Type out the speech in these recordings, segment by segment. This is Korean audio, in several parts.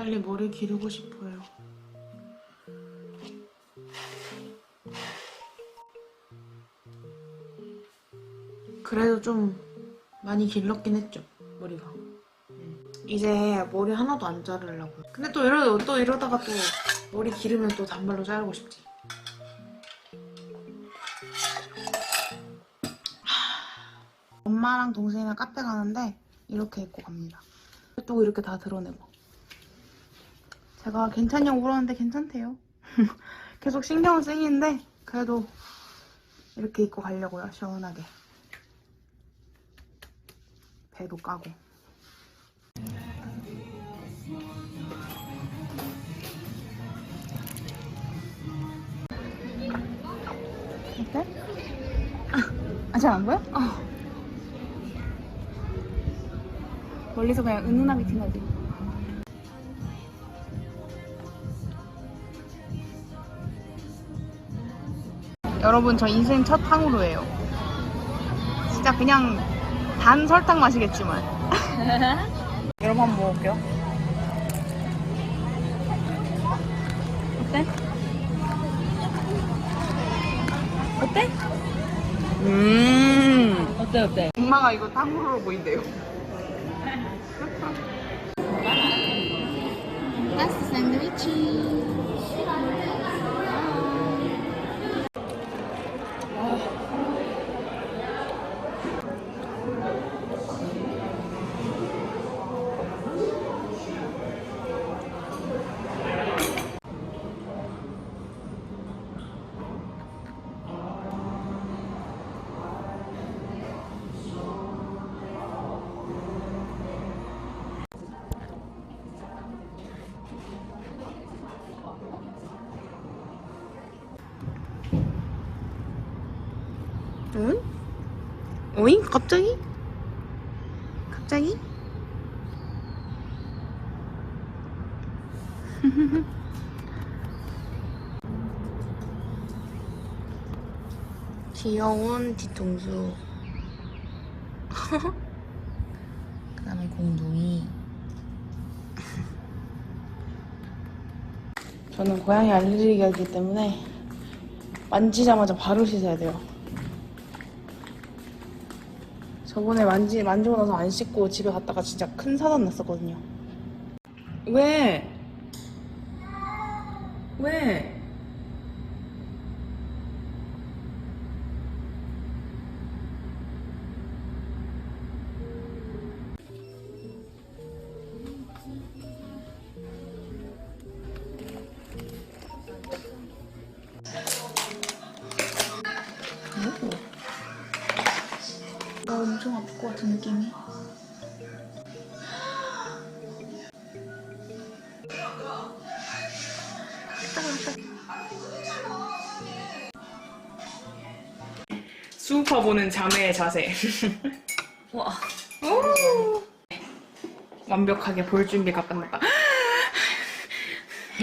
빨리 머리 기르고 싶어요. 그래도 좀 많이 길렀긴 했죠, 머리가. 음. 이제 머리 하나도 안 자르려고요. 근데 또 이러, 또 이러다가 또 머리 기르면 또 단발로 자르고 싶지. 엄마랑 동생이랑 카페 가는데 이렇게 입고 갑니다. 또 이렇게 다 드러내고. 제가 괜찮냐고 물었는데 괜찮대요. 계속 신경은 쓰이는데 그래도 이렇게 입고 가려고요. 시원하게. 배도 까고. 어때? 아, 잘 안 보여? 어. 멀리서 그냥 은은하게 튀어지 여러분 저 인생 첫 탕후루예요. 진짜 그냥 단 설탕 맛이겠지만. 여러분 한번 먹어볼게요. 어때? 어때? 음. 어때 어때? 엄마가 이거 탕후루로 보인대요. 샌드위치. 응? 오잉? 갑자기? 갑자기? 귀여운 뒤통수 그 다음에 공둥이 저는 고양이 알레르기가 있기 때문에 만지자마자 바로 씻어야 돼요 저번에 만지, 만지고 나서 안 씻고 집에 갔다가 진짜 큰 사단 났었거든요. 왜? 왜? 보는 자매의 자세. 와. 오! 완벽하게 볼 준비가 끝났다.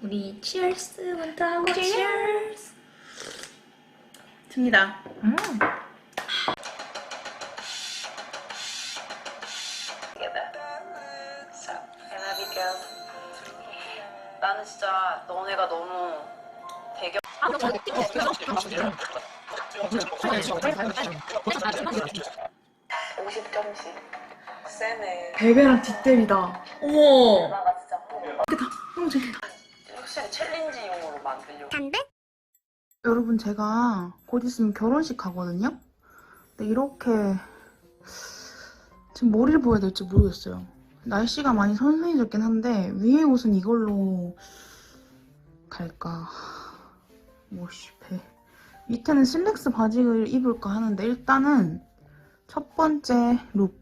우리 치얼스 먼저 하고 치얼스. 듭니다. 음. 나는 진짜 너네가 너무 대결 네. 50점씩 세네 베베랑 뒷대리다. 어머. 나가 진짜 뭐 너무 재밌다. 확실히 챌린지용으로 만들려고 여러분 제가 곧 있으면 결혼식 가거든요. 근데 이렇게 지금 머리를 보여야 될지 모르겠어요. 날씨가 많이 선선해졌긴 한데 위에 옷은 이걸로 갈까? 뭐씨 배. 밑에는 슬랙스 바지를 입을까 하는데 일단은 첫 번째 룩.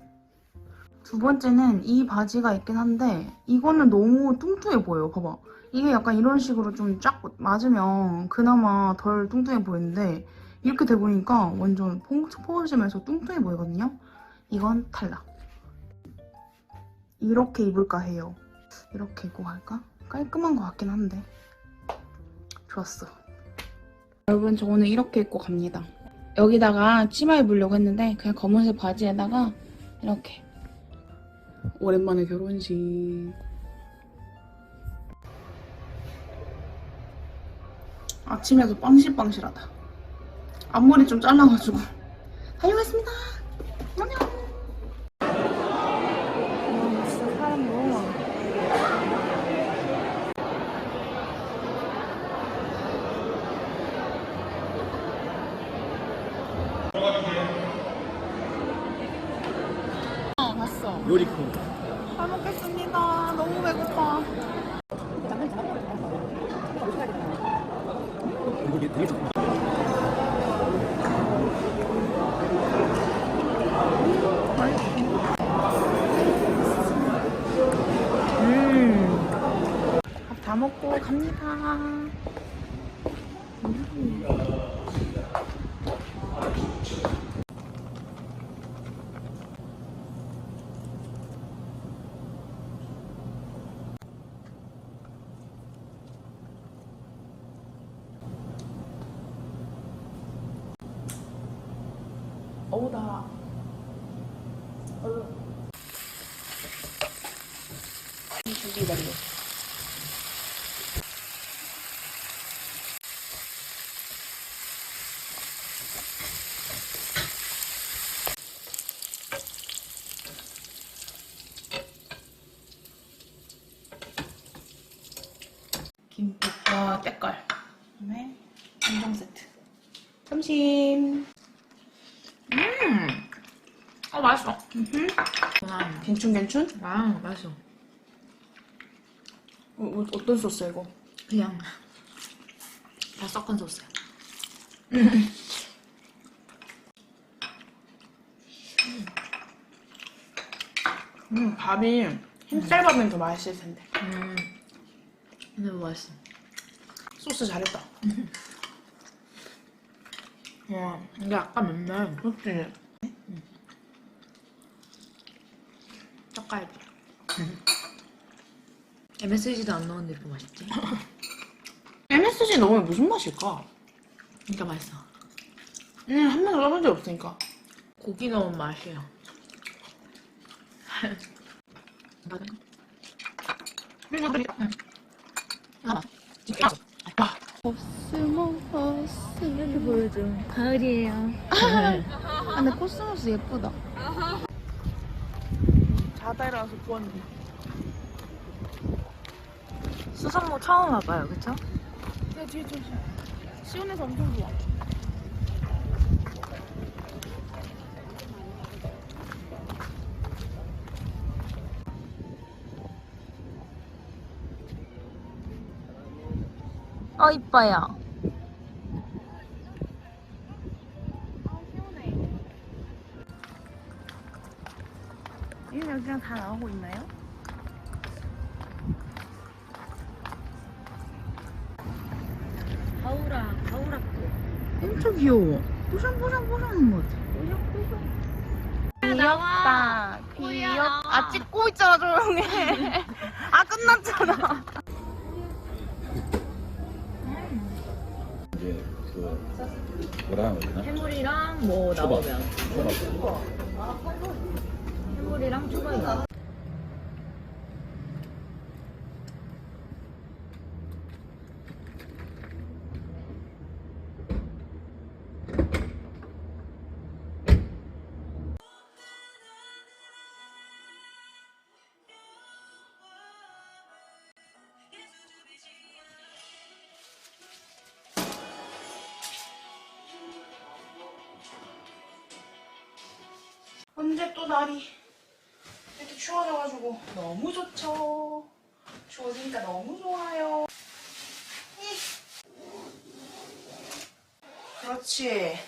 두 번째는 이 바지가 있긴 한데 이거는 너무 뚱뚱해 보여요. 봐봐. 이게 약간 이런 식으로 좀 쫙 맞으면 그나마 덜 뚱뚱해 보이는데 이렇게 돼 보니까 완전 포짐에서 뚱뚱해 보이거든요. 이건 탈락. 이렇게 입을까 해요. 이렇게 입고 갈까? 깔끔한 것 같긴 한데. 좋았어. 여러분 저 오늘 이렇게 입고 갑니다. 여기다가 치마 입으려고 했는데 그냥 검은색 바지에다가 이렇게. 오랜만에 결혼식. 아침에서 빵실빵실하다. 앞머리 좀 잘라가지고. 다녀오겠습니다. 안녕. 이게 되게 좋다. 음. 밥 다 먹고 갑니다. 어우 나 얼른 준비 완료 김국과 때깔 그다음에 한정 세트 점심 음. 어 맛있어. 와. 괜춘 괜춘? 아 맛있어. 어, 어, 어떤 소스야 이거? 그냥 다 섞은 소스. 음 밥이 흰쌀밥은 더 맛있을 텐데 음. 근데 뭐 맛있어. 소스 잘했다 와. 이게 아까 맨날 그렇지 떡갈비. MSG도 안 넣었는데 이렇게 맛있지? MSG 넣으면 무슨 맛일까? 진짜 맛있어. 음, 한 번도 써본 적 없으니까 고기 넣은 맛이야. 맞아. 응. 아, 진짜 맛있어. 아, 코스모스 이렇게 보여줘. 가을이에요. 아 근데 코스모스 예쁘다 자다 일어나서 보았는데 수산모 처음 와봐요, 그쵸? 야 뒤에 좀 시원해서 엄청 좋아 어, 이뻐요. 다 나오고 있나요? 가오라, 가오라꽃. 엄청 귀여워. 뽀송뽀송뽀송한 것 같아. 귀엽다. 귀엽 아 찍고 있잖아 조용히. 아 끝났잖아. 이제 그 뭐라 하는 거나 해물이랑 뭐 초밥. 나오면. 해물이랑 초밥이요. 언제 또 날이 추워져가지고 너무 좋죠. 추워지니까 너무 좋아요. 이. 그렇지.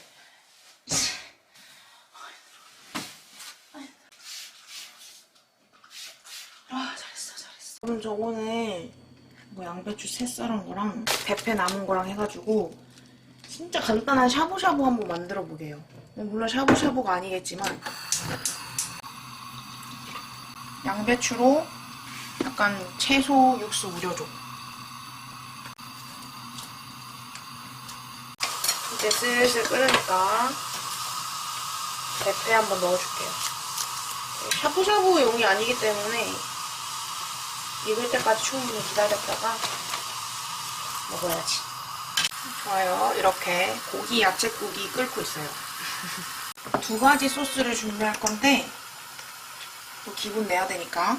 아 잘했어 잘했어. 여러분 저 오늘 뭐 양배추 새 썰은 거랑 대패 남은 거랑 해가지고 진짜 간단한 샤브샤브 한번 만들어 보게요. 물론 샤브샤브가 아니겠지만 양배추로 약간 채소 육수 우려줘. 이제 슬슬 끓으니까 대패 한번 넣어줄게요. 샤브샤브 용이 아니기 때문에 익을 때까지 충분히 기다렸다가 먹어야지. 좋아요. 이렇게 고기 야채국이 끓고 있어요. 두 가지 소스를 준비할 건데 또 기분 내야 되니까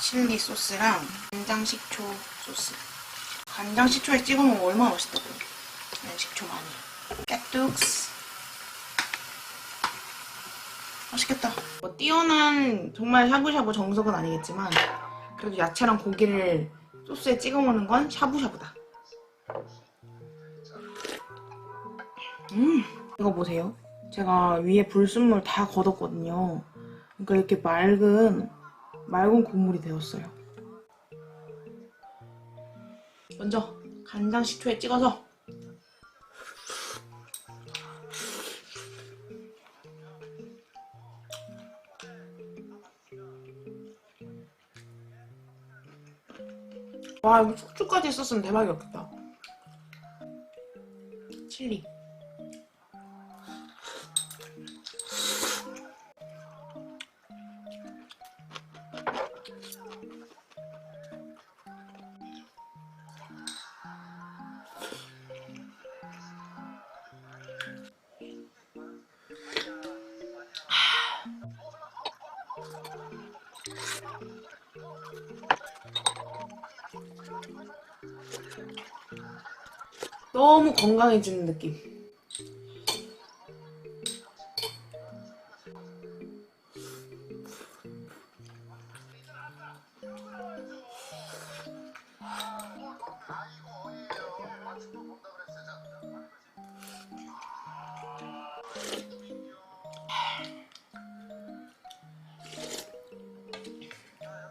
칠리 소스랑 간장 식초 소스. 간장 식초에 찍어 먹으면 얼마나 맛있다고요. 네, 식초 많이. 깨뚝스. 맛있겠다. 뭐 뛰어난 정말 샤브샤브 정석은 아니겠지만 그래도 야채랑 고기를 소스에 찍어 먹는 건 샤브샤브다. 음, 이거 보세요. 제가 위에 불순물 다 걷었거든요. 그러니까 이렇게 맑은 맑은 국물이 되었어요. 먼저 간장 식초에 찍어서 와 이거 숙주까지 있었으면 대박이었겠다. 칠리. 건강해지는 느낌.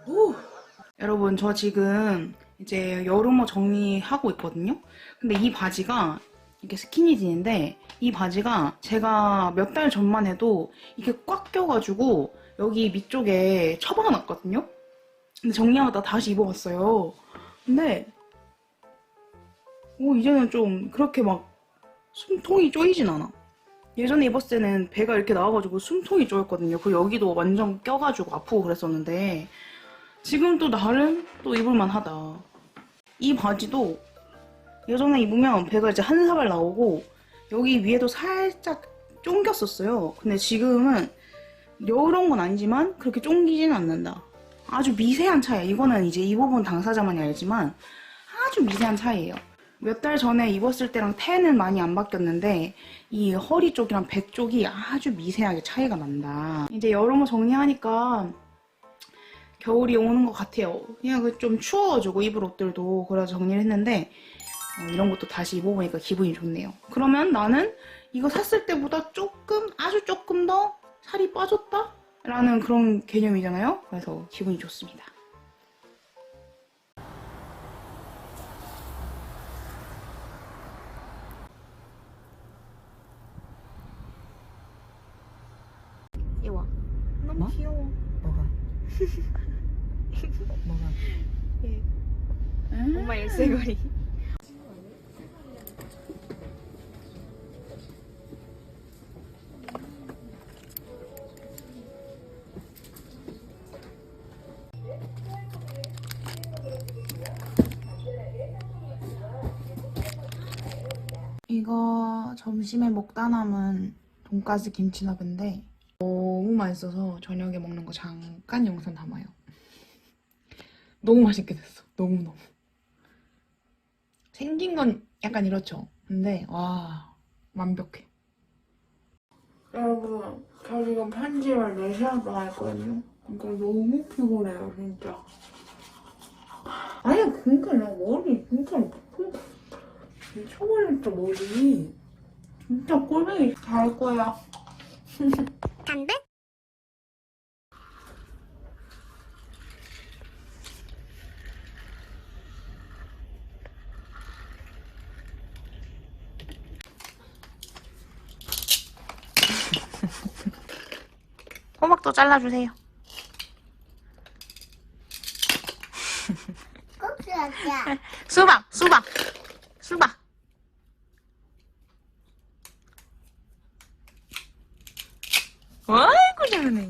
오. 여러분 저 지금 이제 여름옷 정리하고 있거든요. 근데 이 바지가 이게 스키니진인데 이 바지가 제가 몇 달 전만 해도 이게 꽉 껴가지고 여기 밑쪽에 처박아 놨거든요. 근데 정리하다 다시 입어봤어요. 근데 오 이제는 좀 그렇게 막 숨통이 쪼이진 않아. 예전에 입었을 때는 배가 이렇게 나와가지고 숨통이 쪼였거든요. 그 여기도 완전 껴가지고 아프고 그랬었는데 지금 또 나름 또 입을만 하다. 이 바지도 예전에 입으면 배가 이제 한 사발 나오고 여기 위에도 살짝 쫑겼었어요. 근데 지금은 이런 건 아니지만 그렇게 쫑기지는 않는다. 아주 미세한 차이야. 이거는 이제 입어본 당사자만이 알지만 아주 미세한 차이예요. 몇 달 전에 입었을 때랑 태는 많이 안 바뀌었는데 이 허리 쪽이랑 배 쪽이 아주 미세하게 차이가 난다. 이제 여름옷 정리하니까 겨울이 오는 것 같아요. 그냥 그좀 추워가지고 입을 옷들도 그래서 정리를 했는데 어, 이런 것도 다시 입어보니까 기분이 좋네요. 그러면 나는 이거 샀을 때보다 조금 아주 조금 더 살이 빠졌다? 라는 그런 개념이잖아요. 그래서 기분이 좋습니다. 이와 너무 뭐? 귀여워. 뭐가? 뭐가? 엄마 일세거리. 이거 점심에 먹다 남은 돈가스 김치나베인데 너무 맛있어서 저녁에 먹는 거 잠깐 영상 담아요. 너무 맛있게 됐어. 너무너무. 생긴 건 약간 이렇죠. 근데 와 완벽해. 여러분 저 지금 편집을 4시간 동안 했거든요. 그러니까 너무 피곤해요 진짜. 아니 그러니까 나 머리 진짜 미쳐버렸다 머리. 진짜 꼴뱅이 잘 거야. 호박 또 잘라주세요. 수박, 수박, 수박. 아이고 잘하네.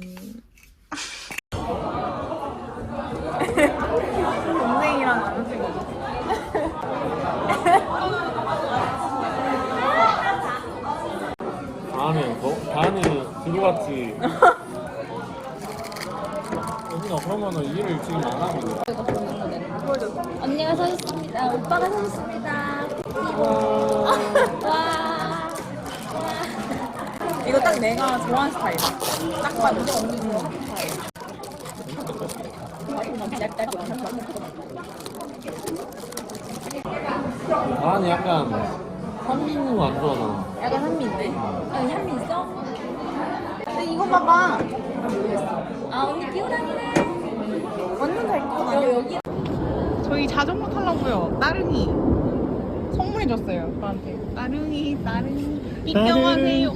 동생이랑 다음에 다음에 그거 같이 러면은 일을 지금 안 하고 있는 언니가 사줬습니다. 오빠가 사줬습니다. 와. 이거 딱 내가 좋아하는 스타일이야. 딱 봐도 언니 좋아하는 스타일. 나는 약간 한민우 안 좋아하잖아. 약간 한미인데? 아, 한미 있어? 근데 이거 봐봐. 아, 언니 끼우다니네. 완전 잘 타요. 여기 저희 자전거 타려고요. 따릉이 선물해줬어요. 저한테. 따릉이, 따릉이. 삐껴하세요.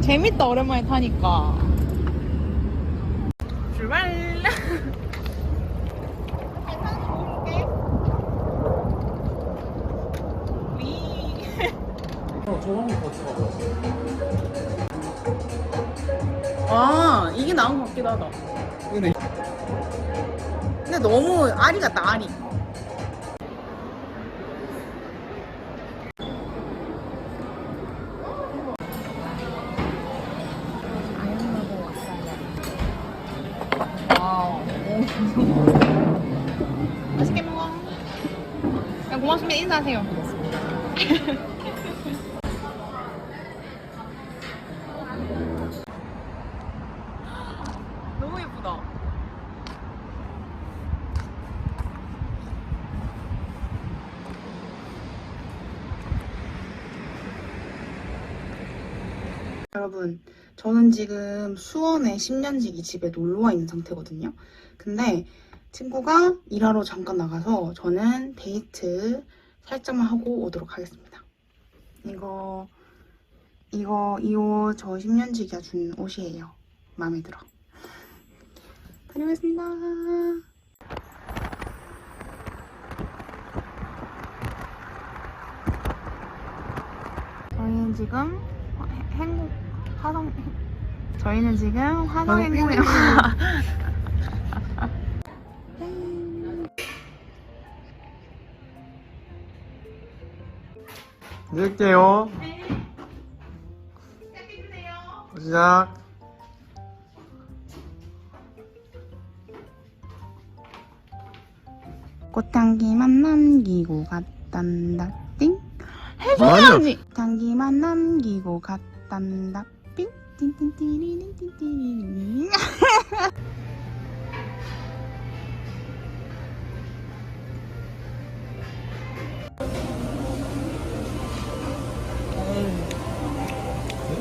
재밌다 오랜만에 타니까. 출발. 저 나은 것 같기도 하다. 근데 근데 너무 아리 같다 아리. 와우. 맛있게 먹어. 야, 고맙습니다. 인사하세요. 여러분, 저는 지금 수원에 10년지기 집에 놀러와 있는 상태거든요. 근데 친구가 일하러 잠깐 나가서 저는 데이트 살짝만 하고 오도록 하겠습니다. 이거, 이거, 이 옷 저 10년지기가 준 옷이에요. 마음에 들어. 다녀오겠습니다. 저희는 지금 해- 행복 화성 저희는 지금 화성 행복에 드릴게요. 시작. 꽃향기만 남기고 갔단다. 띵? 해줘야지 향기만 남기고 갔단다 삥 띵띵띠리링띵띠리링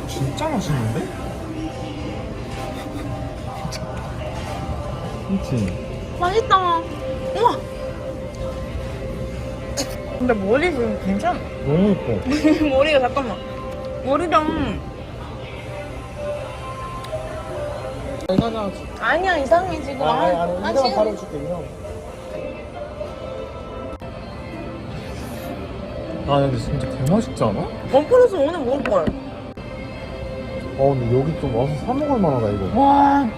진짜 맛있는데? 그치? 맛있다 우와 근데 머리 좀 괜찮아 너무 예뻐. 머리가 잠깐만 머리 좀 이거나 아니야 이상해 지금 아, 아니, 아니, 아, 지금 바로 줄게, 이거. 아, 근데 진짜 개맛있지 않아? 원 플러스 오늘 먹을걸 어, 근데 여기 좀 와서 사 먹을 만하다, 이거. 와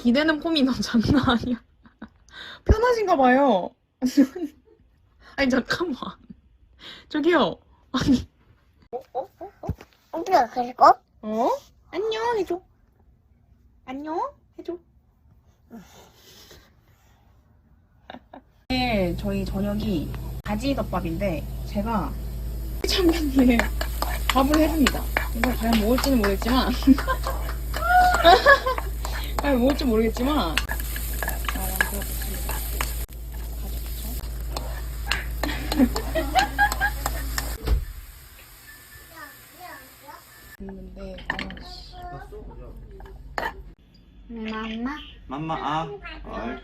기대는 폼이 너무 장난 아니야. 편하신가 봐요. 아니 잠깐만. 저기요. 아니. 우리가 그리고 어? 안녕 해줘. 안녕 해줘. 네, 저희 저녁이 가지덮밥인데 제가 참견에 밥을 해줍니다. 이거 과연 먹을지는 모르겠지만 과연 먹을지 모르겠지만 아, 만들어보겠습니다. 가져왔죠? 있는데 아씨. 맘마 맘마 아 얼.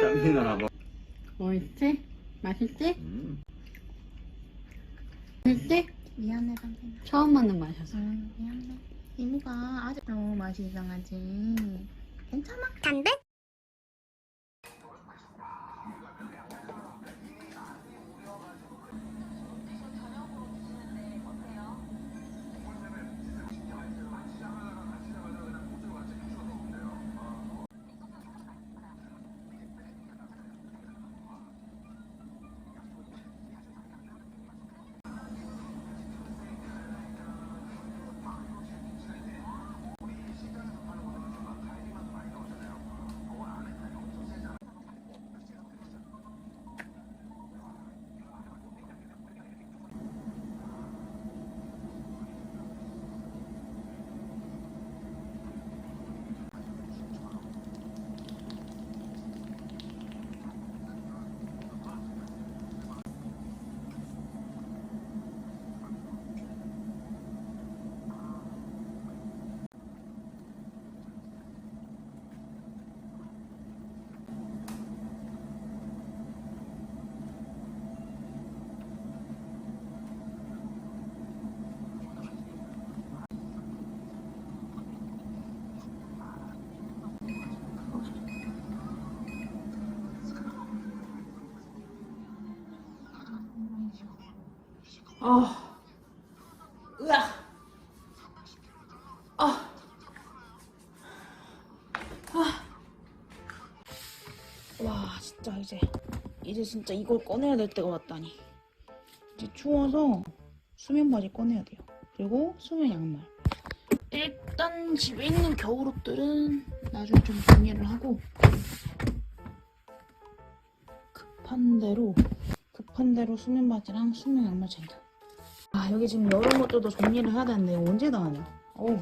땀이나 뭐. 맛있지? 맛있지? 음. 맛있지? 미안해. 처음 먹는 맛이었어. 응, 미안해. 이모가 아직 너무 맛이 이상하지. 괜찮아. 담배? 아, 으아, 아, 아. 와, 진짜 이제 이제 진짜 이걸 꺼내야 될 때가 왔다니. 이제 추워서 수면 바지 꺼내야 돼요. 그리고 수면 양말. 일단 집에 있는 겨울옷들은 나중에 좀 정리를 하고 급한 대로 급한 대로 수면 바지랑 수면 양말 챙겨. 아 여기 지금 여름 옷들도 정리를 해야 되는데 언제 다 하냐? 어우